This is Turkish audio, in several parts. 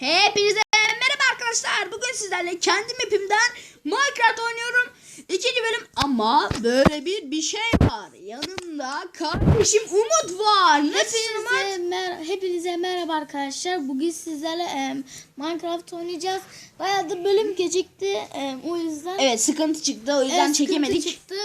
Hepinize merhaba arkadaşlar. Bugün sizlerle kendi mapimden Minecraft oynuyorum. İkinci bölüm ama böyle bir bir şey var. Yanımda kardeşim Umut var. Nasılsın Umut? Hepinize, mer- hepinize merhaba arkadaşlar. Bugün sizlerle em, Minecraft oynayacağız. Bayağıdır bölüm gecikti. em, o yüzden Evet sıkıntı çıktı o yüzden Evet, sıkıntı çekemedik. Çıktı.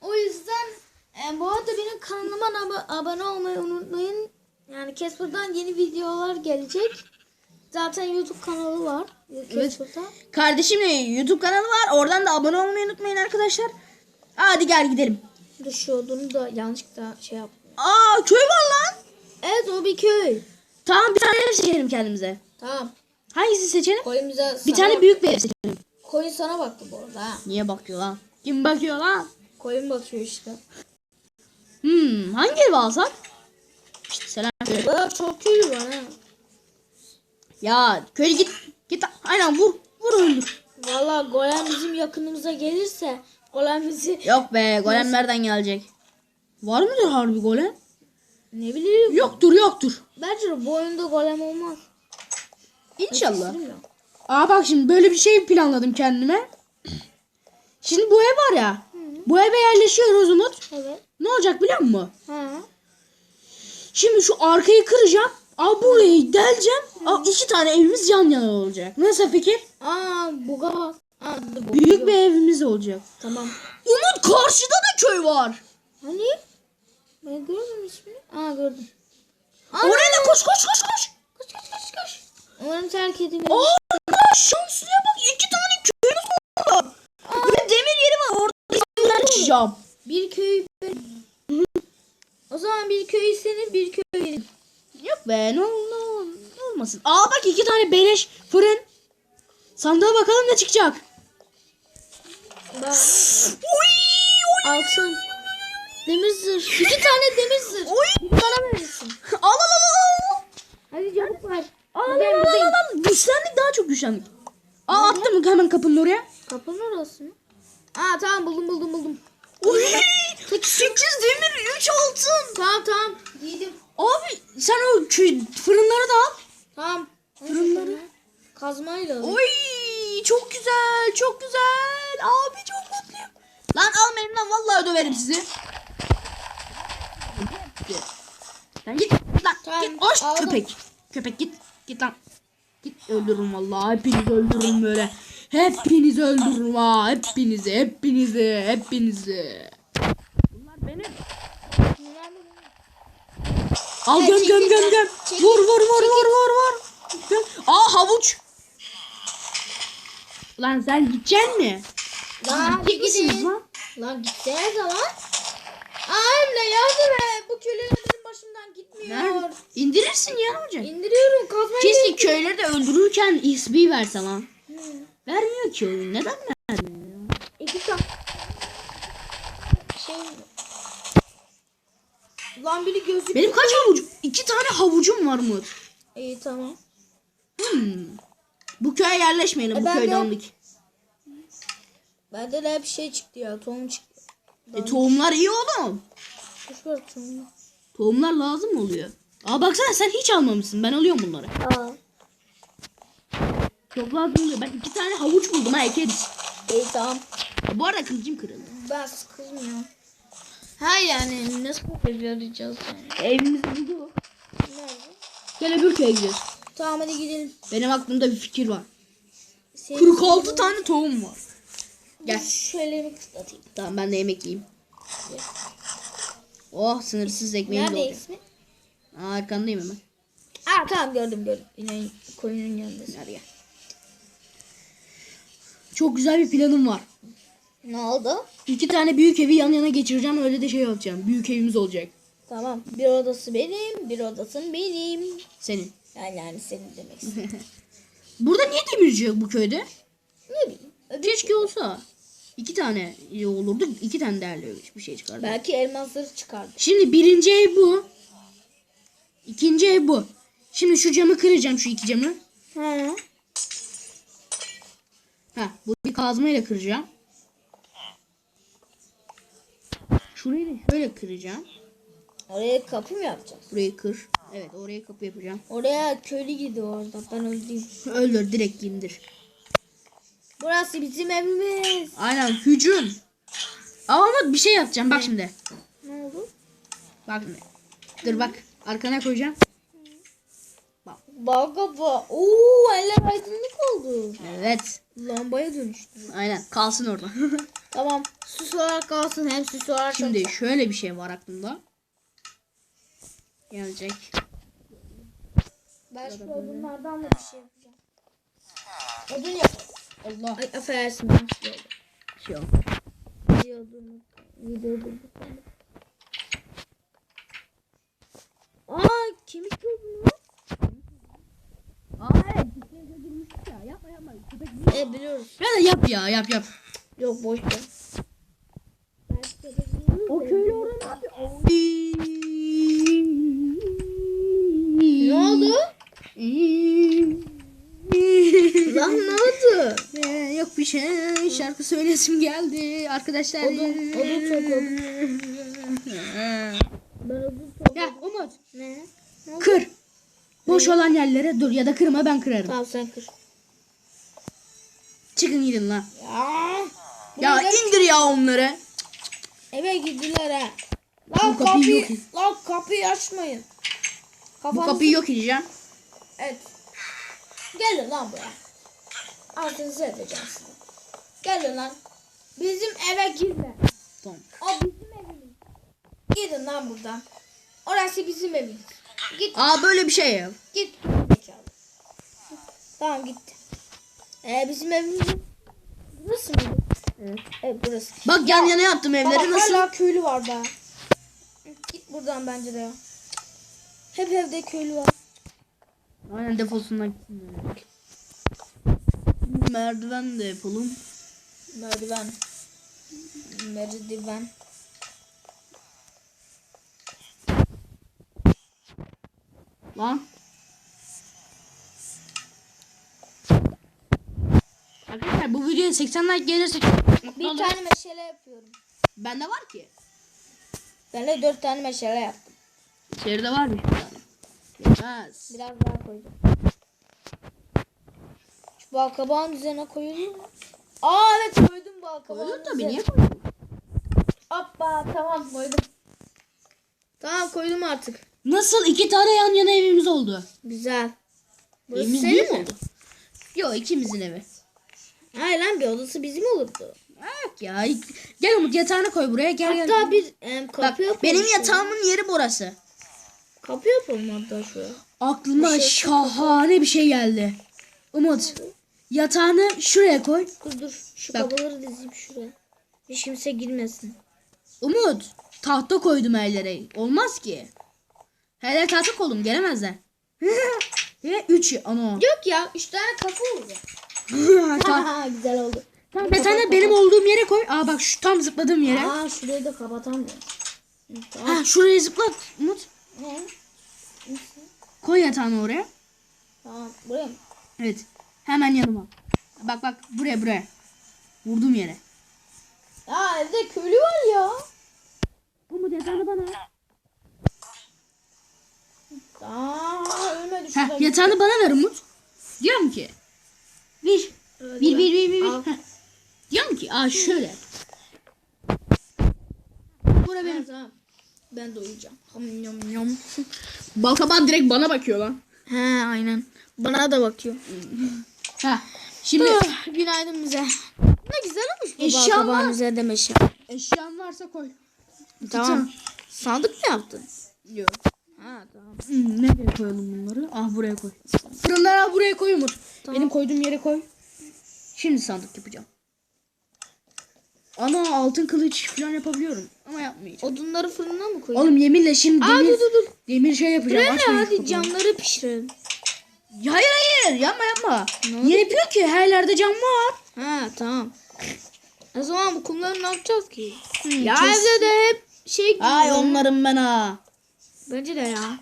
O yüzden em, bu arada benim kanalıma ab- abone olmayı unutmayın. Yani Casper'dan yeni videolar gelecek. Zaten YouTube kanalı var. Casper'da. Kardeşimle YouTube kanalı var. Oradan da abone olmayı unutmayın arkadaşlar. Hadi gel gidelim. Odunu da yanlışlıkla şey yap. Aa köy var lan. Evet o bir köy. Tamam bir tane ev seçelim kendimize. Tamam. Hangisi seçelim? Koyun bize Bir tane büyük bir ev seçelim. Koyun sana baktı bu arada ha. Niye bakıyor lan? Kim bakıyor lan? Koyun bakıyor işte. Hmm, hangi evi alsak? Selam. Bak çok köylü var ha. Ya köye git. Git aynen vur. Vur öldür. Valla golem bizim yakınımıza gelirse golem bizi Yok be golem nereden gelecek? Var mıdır harbi golem? ne bileyim. Yoktur yoktur. Bence bu oyunda golem olmaz. İnşallah. Aa bak şimdi böyle bir şey planladım kendime. Şimdi bu ev var ya. Bu eve yerleşiyoruz Umut. Evet. Ne olacak biliyor musun? Ha. Şimdi şu arkayı kıracağım. Aa burayı deleceğim. Aa iki tane evimiz yan yana olacak. Nasıl fikir? Aa buga. Aa, bu- Büyük bir evimiz olacak. Tamam. Umut karşıda da köy var. Hani? Ben görmedim ismini. Aa gördüm. Aa, Oraya da koş koş koş koş. Koş koş koş koş. Umarım terk edilmez. Aa şanslıya bak iki tane köyümüz var. Bir de demir yeri var orada evler açacağım. Bir köy. O zaman bir köy senin bir köy benim. Yok be ne, ol, ne, ol- ne olmasın. Aa bak iki tane beleş fırın. Sandığa bakalım ne çıkacak. Bak. Altın. Demir zırh. İki tane demir zırh. uy. Bana verirsin. Al al al al. Hadi canım var. Al al al al al. Güçlendik daha çok güçlendik. Aa attım hemen kapının oraya. Kapının orası mı? Aa tamam buldum buldum buldum. Uy. 8 demir 3 altın. Tamam tamam. Giydim. Abi sen o kö- fırınları da al. Tamam. Fırınları. Kazmayla. al. Oy çok güzel çok güzel. Abi çok mutluyum. Lan almayın lan vallahi döverim sizi. Lan git lan Tamam, git hoş aldım. köpek. Köpek git git lan. Git öldürürüm vallahi hepinizi öldürürüm böyle. Hepinizi öldürürüm ha hepinizi hepinizi hepinizi. Benim. Al göm göm göm lan, göm. Vur vur vur vur vur vur. Göm. Aa havuç. Lan sen gideceksin mi? Lan Gidecek misiniz gidin. lan? Lan gitsene zaman. Anne yardım et. Bu benim başımdan gitmiyor. Nerede? İndirirsin ya olacak? İndiriyorum kazmayı. Keşke köyleri de öldürürken ismi verse lan. Vermiyor ki oyun. Neden vermiyor ya? İki tane. Şey. Lan biri gözük. Benim kaç havucum? İki tane havucum var mı? İyi tamam. Hmm. Bu köye yerleşmeyelim. E, Bu köy de- dandik. Bende de hep şey çıktı ya. Tohum çıktı. E, tohumlar iyi oğlum. Boş ver tohumu. Tohumlar lazım oluyor. Aa baksana sen hiç almamışsın. Ben alıyorum bunları. Aa. Çok lazım oluyor. Ben iki tane havuç buldum ha ekeriz. İyi tamam. Bu arada kılıcım kırıldı. Ben sıkılmıyorum. Ha yani nasıl ev arayacağız yani? Evimiz bu. Nerede? Gel öbür köye gidiyoruz. Tamam hadi gidelim. Benim aklımda bir fikir var. Senin 46 tane tohum var. Gel. Şöyle bir kıslatayım. Tamam ben de yemek yiyeyim. Oh sınırsız ekmeğimiz Nerede ismi? Aa, arkandayım hemen. Aa tamam gördüm gördüm. Yine koyunun yanındasın. Hadi gel. Çok güzel bir planım var. Ne oldu? İki tane büyük evi yan yana geçireceğim öyle de şey yapacağım. Büyük evimiz olacak. Tamam. Bir odası benim, bir odasın benim. Senin. Yani yani senin demek istedim. Burada niye demirci yok bu köyde? ne bileyim. Öbür- Keşke olsa. İki tane olurdu. iki tane değerli bir şey çıkardı. Belki elmasları çıkardı. Şimdi birinci ev bu. İkinci ev bu. Şimdi şu camı kıracağım şu iki camı. He. Ha, bu bir kazmayla kıracağım. Şurayı da şöyle kıracağım. Oraya kapı mı yapacağız? Burayı kır. Evet oraya kapı yapacağım. Oraya köylü girdi orada. Ben öldüm. Öldür direkt indir. Burası bizim evimiz. Aynen hücum. Ama Umut bir şey yapacağım bak şimdi. Ne oldu? Bak şimdi. Dur bak arkana koyacağım. Bak baba. Oo eller aydınlık oldu. Evet. Lambaya dönüştü. Aynen kalsın orada. Tamam. Süs olarak kalsın. Hem süs olarak Şimdi şöyle bir şey var aklımda. Gelecek. Ben şu odunlardan da bir şey yapacağım. Odun yap. Allah. Ay affedersin ben şöyle. Şey odun. Bir de odun. Aa kemik gördün mü? Aa evet. ya. Yapma yapma. Köpek E biliyoruz. Ya da yap ya yap yap. Yok boş ver. O köylü orada ne yapıyor? Ne oldu? Lan ne oldu? Ee, yok bir şey. Şarkı söylesim geldi. Arkadaşlar. Odun- odun odun topladım. Ya Umut. Ne? Kır. Boş olan yerlere dur ya da kırma ben kırarım. Tamam sen kır. Çıkın gidin lan. Ya. Ya indir ya onları. Eve girdiler ha. Bu Lan kapıyı kapıyı, et. lan kapıyı açmayın. Bu Kafanızı- kapıyı yok edeceğim. Evet. Gelin lan buraya. Altınızı edeceğim size. Gelin lan. Bizim eve girme. Tamam. O bizim evimiz. Gidin lan buradan. Orası bizim evimiz. Git Aa böyle bir şey yap. git. Tamam gitti. Ee, bizim evimiz burası mı? Evet. Evet burası. Bak yan yana yaptım evleri Baba nasıl? hala köylü var daha. Git buradan bence de ya. Hep evde köylü var. Aynen defolsunlar gitsinler. Merdiven de yapalım. Merdiven. Merdiven. Lan. Arkadaşlar bu videoya 80 like gelirse Bir olurum. tane meşale yapıyorum. Bende var ki. Ben de dört tane meşale yaptım. İçeride var tane. Yetmez. Biraz daha koyacağım. Şu balkabağın üzerine koyulur mu? Aa evet koydum balkabağın Koydun tabii niye koydun? Hoppa tamam koydum. Tamam koydum artık. Nasıl iki tane yan yana evimiz oldu? Güzel. Burası Evimiz senin büyük mi? oldu. Yok ikimizin evi. Hayır lan bir odası bizim olurdu. Yok ya. Gel Umut yatağını koy buraya gel gel. Hatta bir em, kapı Bak benim yatağımın yeri burası. Kapı yapalım hatta şuraya. Aklıma Bir şey- şahane bir şey geldi. Umut yatağını şuraya koy. Dur dur şu Bak. kabloları dizeyim şuraya. Hiç kimse girmesin. Umut tahta koydum yerlere. Olmaz ki. Her yer tahta koydum gelemezler. Ve 3 ana. Yok ya üç tane kapı olacak. Güzel oldu. Tamam, bir tane benim olduğum yere koy. Aa bak şu tam zıpladığım yere. Aa şurayı da kapatamıyorum. Tamam. Ha şuraya zıplat Umut. Ne? Koy yatağını oraya. Tamam buraya mı? Evet. Hemen yanıma. Bak bak buraya buraya. Vurdum yere. Ya evde köylü var ya. Umut yatağını bana. Aa ölmedi Heh, şurada. yatağını bana ver Umut. Diyorum ki. Bir. Öyle Bir bir bir bir. bir. Diyorum ki aa şöyle. Bura benim. Tamam. Ben de uyuyacağım. Ham, yam, yam. Balkaban direkt bana bakıyor lan. He aynen. Bana da bakıyor. Ha. Şimdi Ah, Günaydın bize. Ne güzel olmuş bu Eşya balkabağın var. meşe. eşyan varsa koy. Tamam. Sandık mı yaptın? Yok. Ha tamam. Hmm, nereye koyalım bunları? Ah buraya koy. Fırınları al buraya koy Umut. Tamam. Benim koyduğum yere koy. Şimdi sandık yapacağım. Ana altın kılıç falan yapabiliyorum. Ama yapmayacağım. Odunları fırına mı koyayım? Oğlum yeminle şimdi Aa demir, dur dur dur. demir şey yapacağım. Buraya Açmayın hadi camları pişirelim. Ya Hayır hayır yapma yapma. Ne Niye yapıyor ki? Her yerde cam var. Ha tamam. O zaman bu kumları ne yapacağız ki? Hmm, ya kes- evde de hep şey Ay gidiyor. onların ben ha. Bence de ya.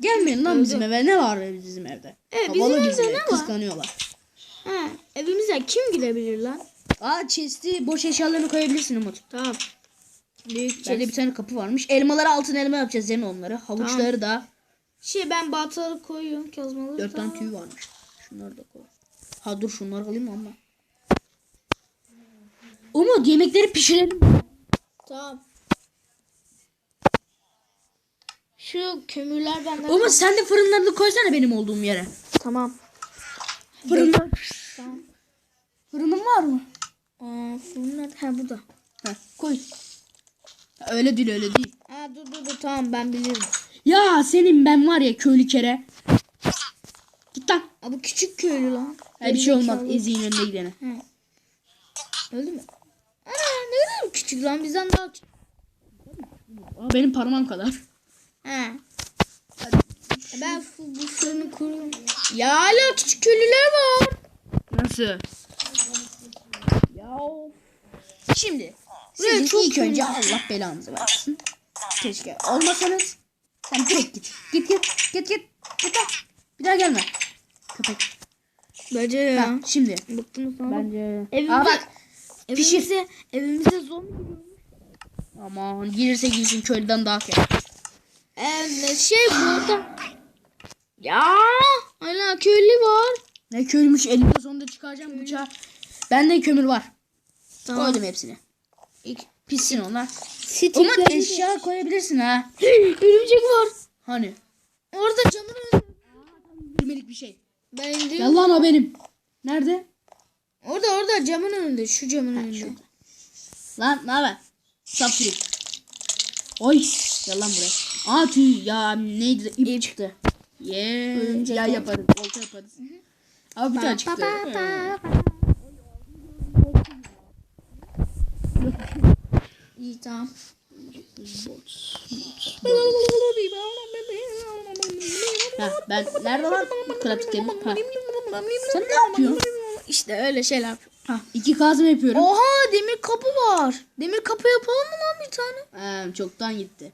Gelmeyin lan bizim eve. Ne var bizim evde? Evet, bizim Havalı evde ne var? Kıskanıyorlar. Ha, evimize kim girebilir lan? Aa chest'i boş eşyalarını koyabilirsin Umut. Tamam. Büyük İçeride bir tane kapı varmış. Elmaları altın elma yapacağız yani onları. Havuçları da. Şey ben baltaları koyuyorum kazmaları. Dört tane da- tüy varmış. Şunları da koy. Ha dur şunları alayım ama. Umut yemekleri pişirelim. Tamam. Şu kömürler benden. Umut sen de fırınlarını koysana benim olduğum yere. Tamam. Fırınlar. Tamam. Fırının var mı? Aa, fırın nerede? Ha burada. Heh, koy. Öyle değil öyle değil. Aa, dur dur dur tamam ben bilirim. Ya senin ben var ya köylü kere. Git lan. Aa, bu küçük köylü lan. Hayır, bir şey olmaz. Eziğin önüne gidene. Öldü mü? Ana ne kadar küçük lan bizden daha küçük. Aa, benim parmağım kadar. He. Ben bu, Ya hala küçük köylüler var. Nasıl? Ya. Şimdi. Sizin çok ilk önce. Allah belanızı versin. Keşke olmasanız. Sen direkt git. Git git. Git git. Git lan. Bir daha gelme. Köpek. Bence ya. Ha, şimdi. Bıktınız lan. Bence. Evimize, Aa bak. evimize, evimize zombi giriyor. Aman girirse girsin köylüden daha kötü. Ee, şey burada. Ya hala köylü var. Ne köylümüş elimde sonunda çıkaracağım bıçağı. Bende kömür var. Tamam. Koydum hepsini. İlk Pissin onlar. Stikleri Umut de- eşya koyabilirsin ha. Örümcek var. Hani? Orada camın önünde. Bilmelik bir şey. Ben. Yalan o benim. Nerede? Orada orada camın önünde. Şu camın önünde. Lan ne haber? Saptırık. Oy. Gel lan buraya. Aa tüy ya neydi? İp, çıktı. Yeah. Örümcek ya yaparız. Olta yaparız. Abi bir tane çıktı. İyi tamam. Ha, ben nerede? Pratik demir. Ha. Sen ne yapıyorsun? İşte öyle şeyler yapıyorum. Ha, iki kazma yapıyorum. Oha demir kapı var. Demir kapı yapalım mı lan bir tane? Ha, çoktan gitti.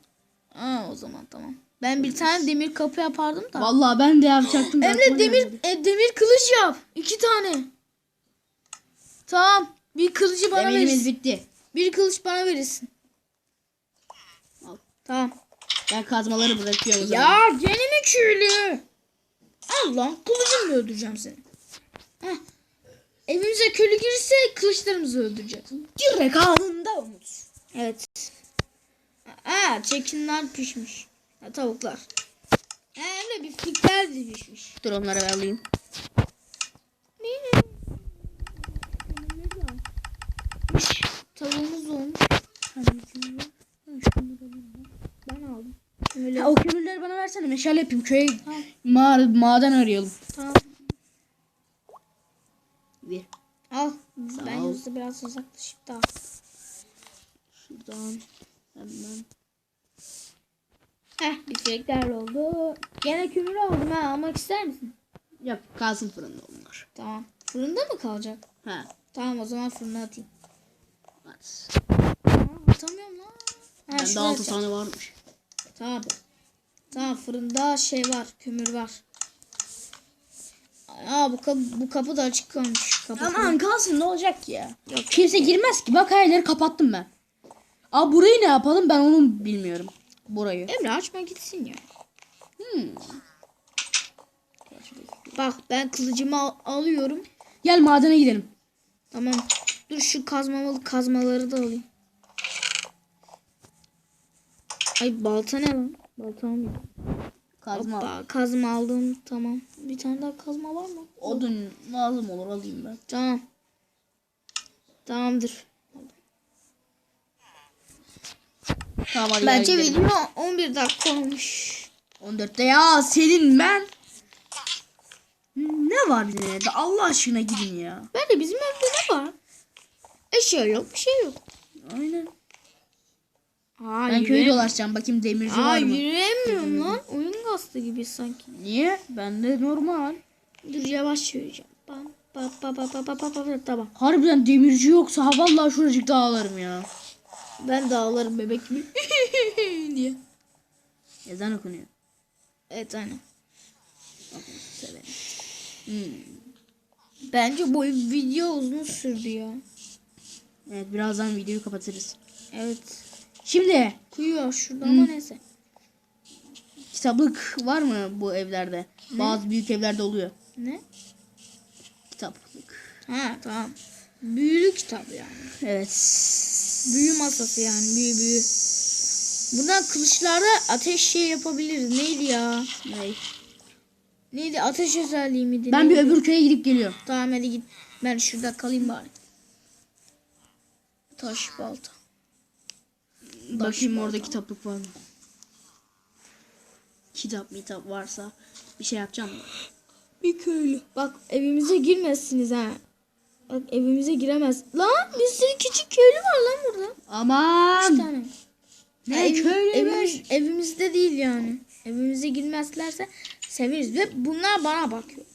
Aa o zaman tamam. Ben bir tane demir kapı yapardım da. Vallahi ben de yapacaktım. Emre demir e, demir kılıç yap. İki tane. Tamam. Bir kılıcı bana Demirimiz verirsin. bitti. Bir kılıç bana verirsin. Al. Tamam. Ben kazmaları bırakıyorum o zaman. Ya gene mi köylü? Al lan kılıcımla öldüreceğim seni. Heh. Evimize köylü girirse kılıçlarımızı öldüreceğiz. Direkt anında umut. Evet. Aa çekinler pişmiş. Ha, tavuklar. Ha, hem de biftekler de pişmiş. Dur onları ben alayım. Tavuğumuz olmuş. Ben aldım. Öyle. Ha, o kömürleri bana versene meşale yapayım. Köye mağara, maden arayalım. Tamam. Bir. Al. Sağ ben ol. biraz uzaklaşıp da. Şuradan hemen. Heh biftekler oldu. Gene kömür aldım ha. Almak ister misin? Yok kalsın fırında onlar. Tamam. Fırında mı kalacak? Ha. Tamam o zaman fırına atayım. At. Aa, atamıyorum lan. Ha, Bende şuraya altı atacağım. tane varmış. Tamam. Tamam fırında şey var. Kömür var. Aa bu kapı, bu kapı da açık kalmış. Kapı Aman kalsın ne olacak ya? Yok. Kimse girmez ki. Bak hayırları kapattım ben. Aa burayı ne yapalım ben onu bilmiyorum. Burayı. Emre açma gitsin ya. Hmm. Bak ben kılıcımı al- alıyorum. Gel madene gidelim. Tamam. Dur şu kazmamalı kazmaları da alayım. Ay balta ne lan? Balta almıyorum. Kazma. Hoppa, kazma aldım. Tamam. Bir tane daha kazma var mı? Odun lazım olur alayım ben. Tamam. Tamamdır. Tamam hadi Bence gidelim. video 11 dakika olmuş. 14'te ya senin ben. Ne var evde? Allah aşkına gidin ya. Ben de bizim evde ne var? Eşya yok, bir şey yok. Aynen. Aa, Ben köyü dolaşacağım bakayım demirci Aa, var mı? yürüyemiyorum lan. Oyun kastı gibi sanki. Niye? Bende normal. Dur yavaş yürüyeceğim. Bam, ba, ba, ba, ba, ba, ba, ba, tamam. Harbiden demirci yoksa vallahi şuracık dağlarım ya. Ben de ağlarım bebek gibi. diye. Ezan okunuyor. Evet aynen. Severim. Hmm. Bence bu video uzun sürdü ya. Evet birazdan videoyu kapatırız. Evet. Şimdi Kuyuyor şurada ama neyse. kitaplık var mı bu evlerde? Bazı büyük evlerde oluyor. Ne? Kitaplık. Ha tamam. Büyülü kitap yani. Evet. Büyü masası yani büyü büyü. Buradan kılıçlarda ateş şey yapabiliriz. Neydi ya? Ne? Neydi? Ateş özelliği miydi? Ben bir öbür köye gidip geliyorum. Tamam hadi git. Ben şurada kalayım bari. Taş balta. Bakayım orada kitaplık var mı? Kitap mitap varsa bir şey yapacağım? Bir köylü. Bak evimize girmezsiniz ha. Bak evimize giremez. Lan bir sürü küçük köylü var lan burada. Üç Aman. tane. Ne ev- köylü evimiz, evimizde değil yani. Evimize girmezlerse seviniriz. Ve bunlar bana bakıyor.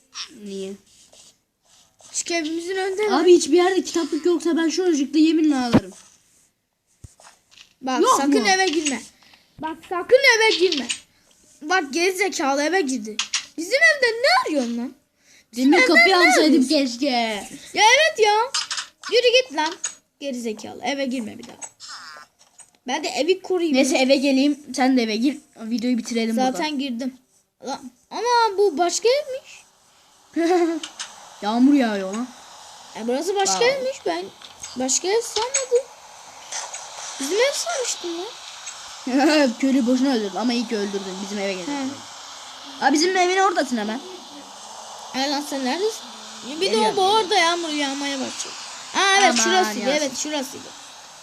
Niye? Çünkü evimizin önünde Abi hiçbir yerde kitaplık yoksa ben şuracıkta yeminle ağlarım. Bak Yok sakın mu? eve girme. Bak sakın eve girme. Bak gerizekalı eve girdi. Bizim evde ne arıyorsun lan? Demir kapıyı alsaydım keşke. Ya evet ya. Yürü git lan. Gerizekalı eve girme bir daha. Ben de evi koruyayım. Neyse eve geleyim. Sen de eve gir. Videoyu bitirelim Zaten girdim. Lan, ama bu başka evmiş. burada. Yağmur yağıyor lan. E burası başka Wow. evmiş. Ben başka ev sanmadım. Bizim ev sanmıştım lan. Köylü boşuna öldürdün ama iyi ki öldürdün. Bizim eve geldin. He. Abi bizim evin oradasın hemen. E lan sen neredesin? Bir de o bu arada yağmur yağmaya başladı. Aa evet Aman şurasıydı. yağsın. Evet şurasıydı.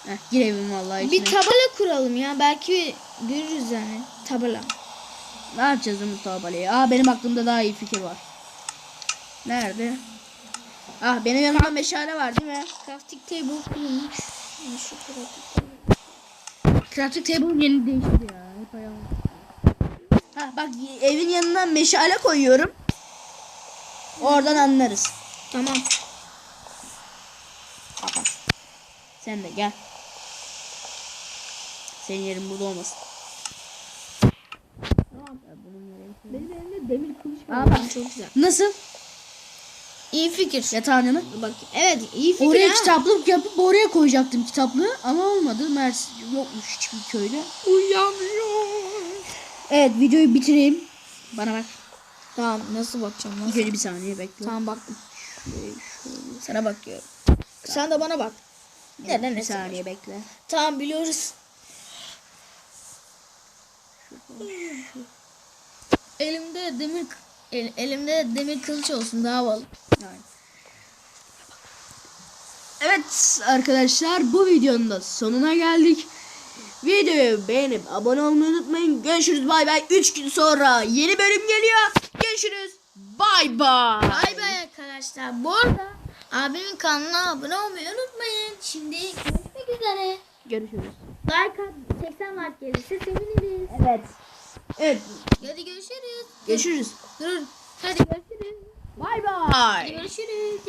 Heh, gir evin vallahi Bir içine. tabela kuralım ya. Belki görürüz yani. Tabela. ne yapacağız bu tabelayı? Aa benim aklımda daha iyi fikir var. Nerede? Ah benim yanımda meşale var değil mi? Crafting table. Yani şu crafting table. Crafting table yeni değişti ya. Hep ayağım. Ha bak evin yanına meşale koyuyorum. Oradan anlarız. Tamam. Kapat. Sen de gel. Senin yerin burada olmasın. Benim elimde demir kılıç Aa bak. Çok güzel. Nasıl? İyi fikir. Yatağın yanı. Bak evet iyi fikir Oraya ha. kitaplık yapıp oraya koyacaktım kitaplığı ama olmadı. Mers yokmuş hiçbir köyde. Uyuyamıyor. Evet videoyu bitireyim. Bana bak. Tamam nasıl bakacağım nasıl? önce bir saniye bekle. Tamam baktım. Sana bakıyorum. Sen de bana bak. Neden bir saniye bekle. Tamam biliyoruz. Elimde demir el- elimde demir kılıç olsun daha havalı. Yani. Evet arkadaşlar bu videonun da sonuna geldik. Videoyu beğenip abone olmayı unutmayın. Görüşürüz bay bay. 3 gün sonra yeni bölüm geliyor. Görüşürüz. Bay bay. Bay bay arkadaşlar. Bu arada abimin kanalına abone olmayı unutmayın. Şimdi görüşmek üzere. Görüşürüz. Like at, 80 like gelirse seviniriz. Evet. Evet. Hadi görüşürüz. Görüşürüz. Dur. Hadi görüşürüz. Bay bay. görüşürüz.